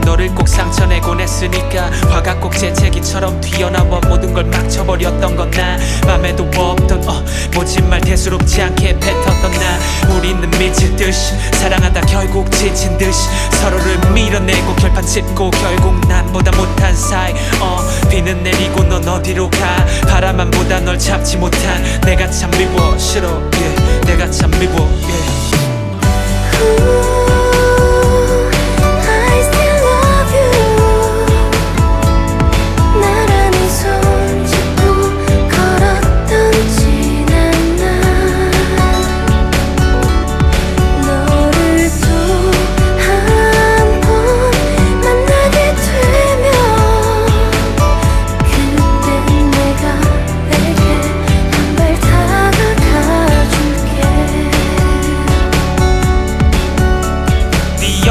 너를 꼭 상처내곤 했으니까 화가 꼭 재채기처럼 튀어나와 모든 걸 막 쳐버렸던 건 나 맘에도 없던 어 모진 말 대수롭지 않게 뱉었던 나 우리는 미칠 듯이 사랑하다 결국 지친 듯이 서로를 밀어내고 결판 짓고 결국 남보다 못한 사이 어 비는 내리고 넌 어디로 가 바라만 보다 널 잡지 못한 내가 참 미워 싫어 yeah. 내가 참 미워 yeah.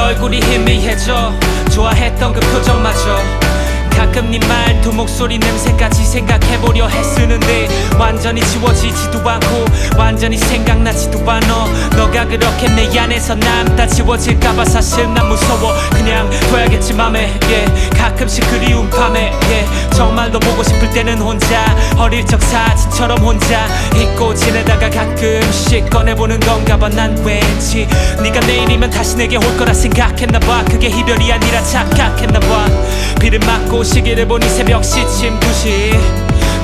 얼굴이 희미해져 좋아했던 그 표정마저 가끔 네 말투 목소리 냄새까지 생각해보려 했으는데 완전히 지워지지도 않고 완전히 생각나지도 않아. 너가 그렇게 내 안에서 남다 지워질까봐 사실 난 무서워. 그냥 둬야겠지 맘에. yeah. 가끔씩 그리운 밤에. yeah. 정말 너 보고 싶을 때는 혼자 어릴 적 사진처럼 혼자 잊고 지내다가 가끔씩 꺼내보는 건가 봐 난 왠지 네가 내일이면 다시 내게 올 거라 생각했나 봐. 그게 이별이 아니라 착각했나 봐. 비를 맞고 시계를 보니 새벽 시침 2시.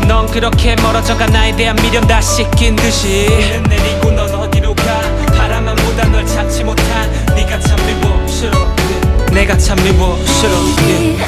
넌 그렇게 멀어져가 나에 대한 미련 다 씻긴 듯이. 비는 내리고 넌 어디로 가? 바라만 보다 널 잡지 못한 네가 참 미워 싫어 내가 참 미워 싫어 yeah.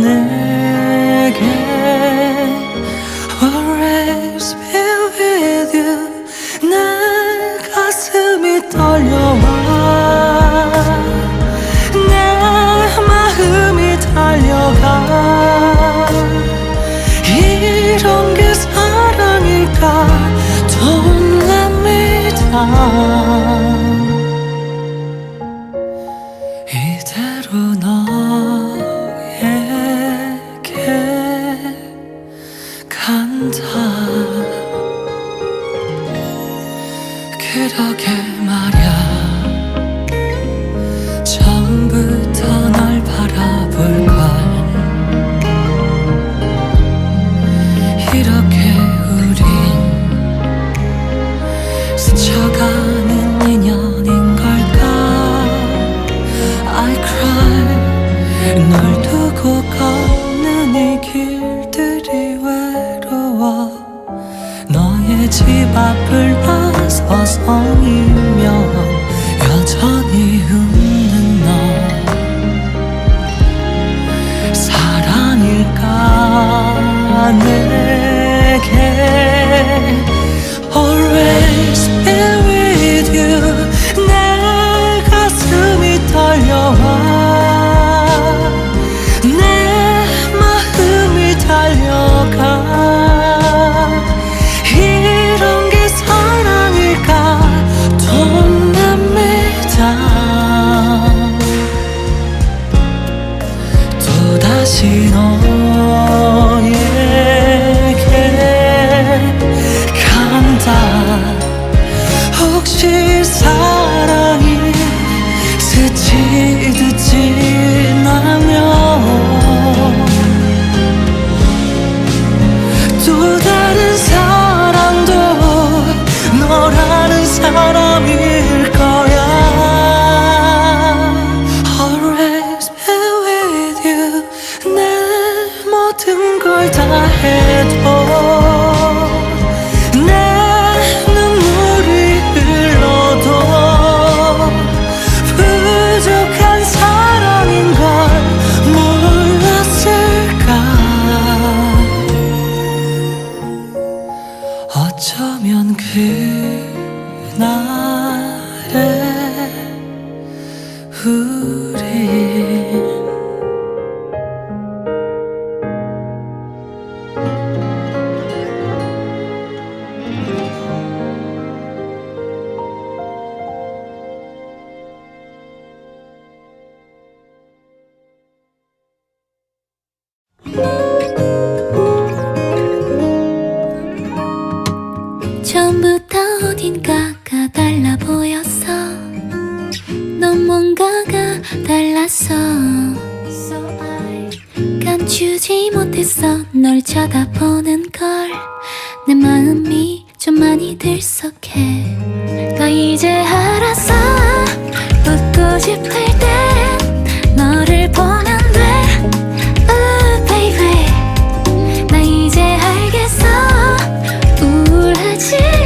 사 가는 인연인 걸까? I cry. 널 두고 걷는 이 길들이 외로워. 너의 집 앞을 우리 우울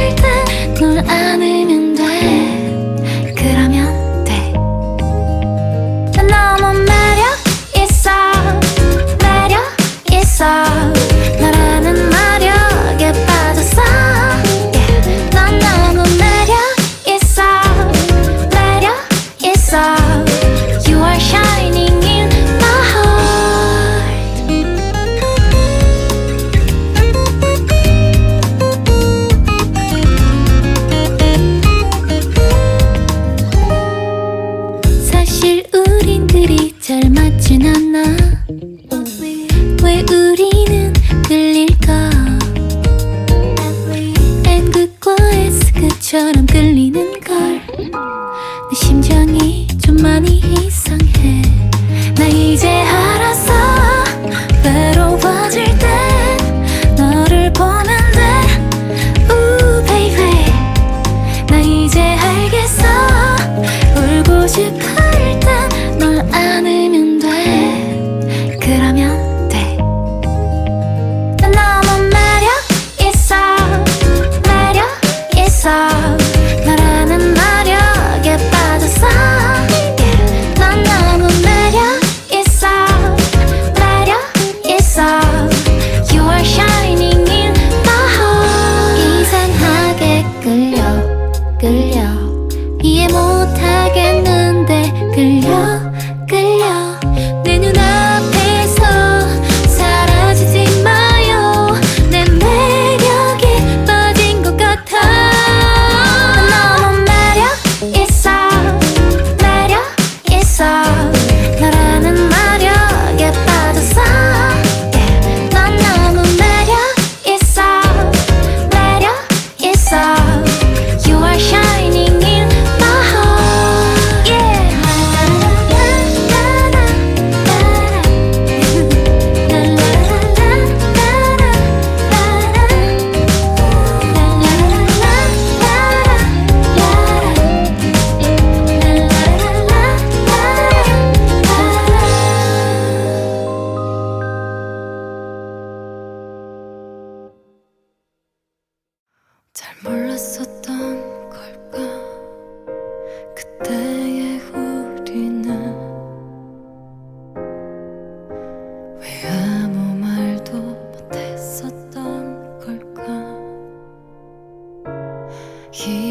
이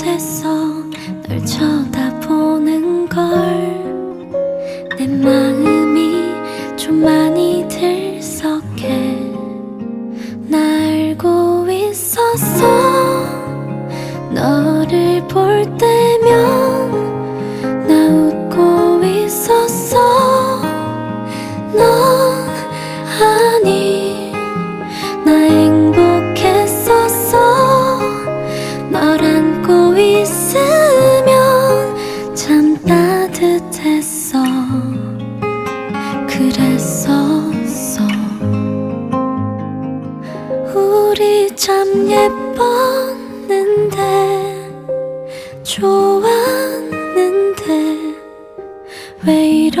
this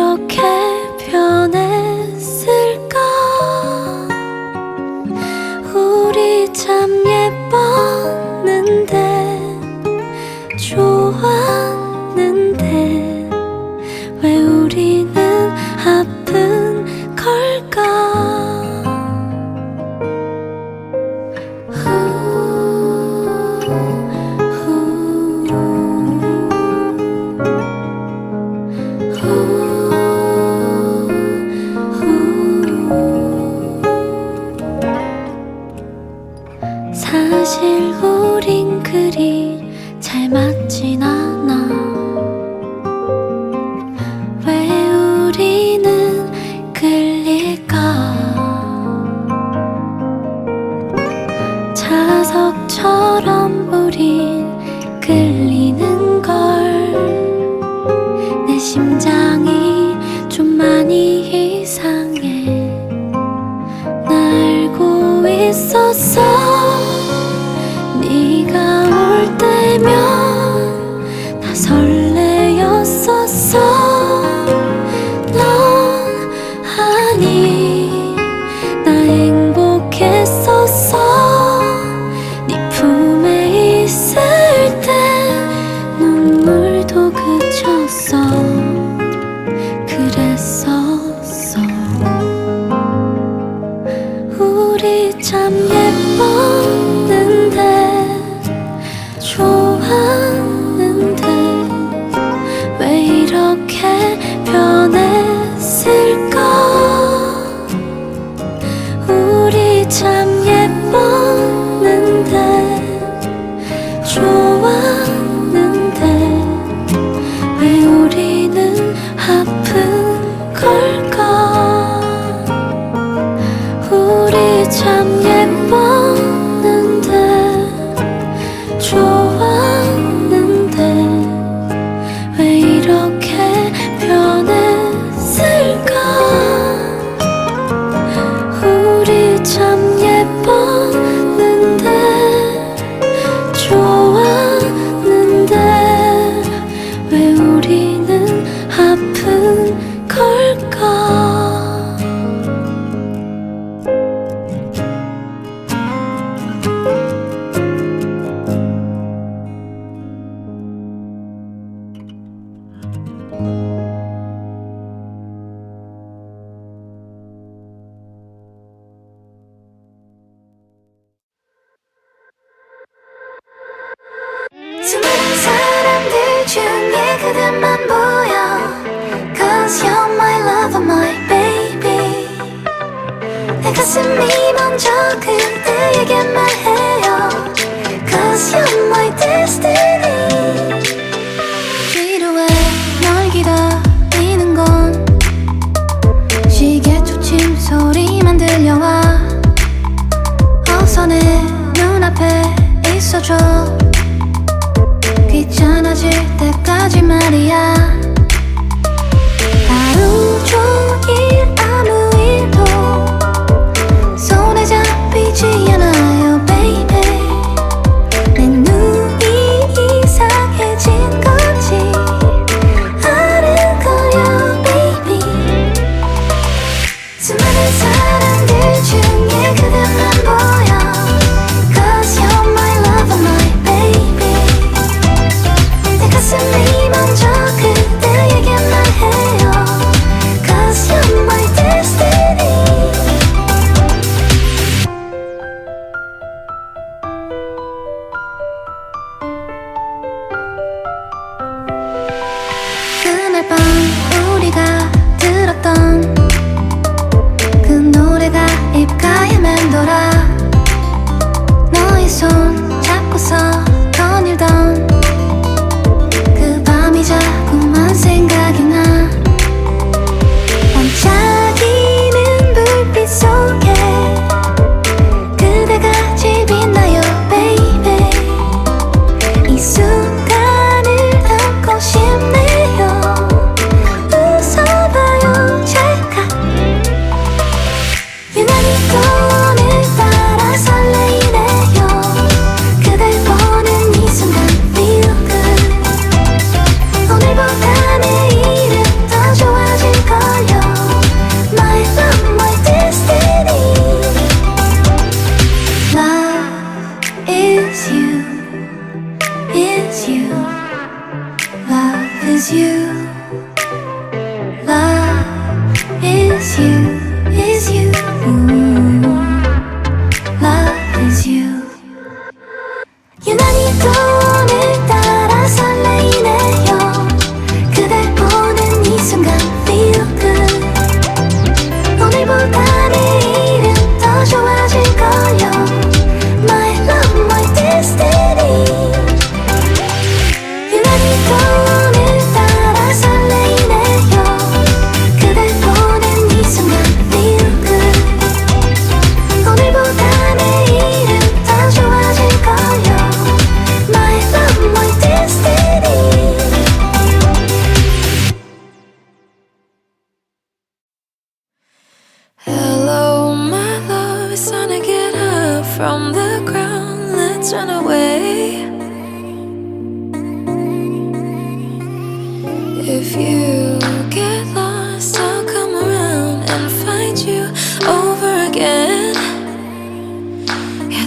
그렇게 보석처럼 우린 끌리는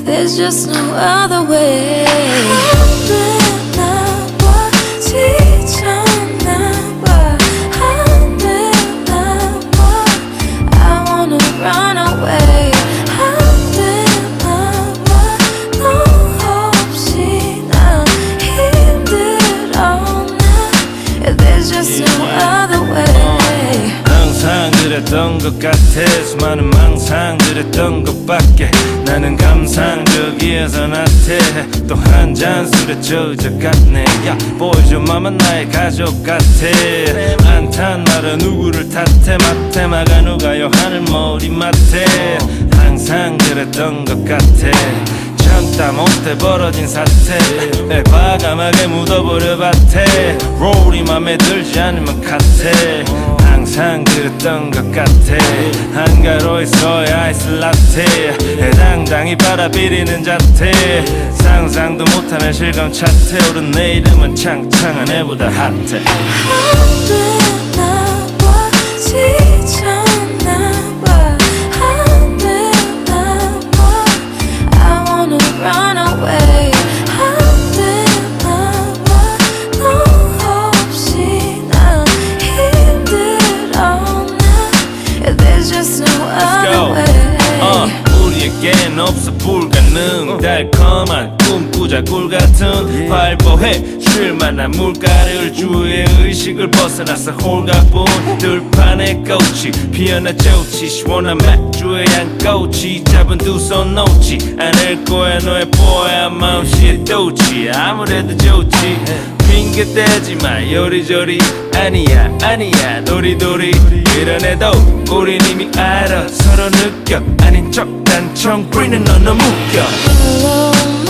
there's just no other way. 그랬던 것 같아 수많은 망상들 했던 것밖에. 나는 감상적이어서 나태. 또한 잔 술에 젖어 갔네. 야 보여줘 마마 나의 가족 같아. 안탄 말은 누구를 탓해? 마테마가 누가요 하늘 머리맡에? 항상 그랬던 것 같아. 참다 못해 벌어진 사태. 내 과감하게 묻어버려 밭에 롤이 맘에 들지 않으면 카테 항상 그랬던 것 같아. 한가로에서의 아이스 라테 당당히 바라비리는 자태. 상상도 못하는 실감 차태. 오른 내 이름은 창창한 애보다 핫해. I 없어 불가능 달콤한 꿈꾸자 꿀 같은 발버해 만나 물가를 주의 의식을 벗어나서 홀가분 들판에 꽃이 피어나 좋지 시원한 맥주에 양꼬치 잡은 두 손 놓지 않을 거야 너의 뽀얀 마음씨에 도치 아무래도 좋지 핑계 대지 마 요리조리. 아니야 아니야 도리도리. 이런 애도 우린 이미 알아. 서로 느껴. 아닌 척 단청 뿌리는 너 너무 웃겨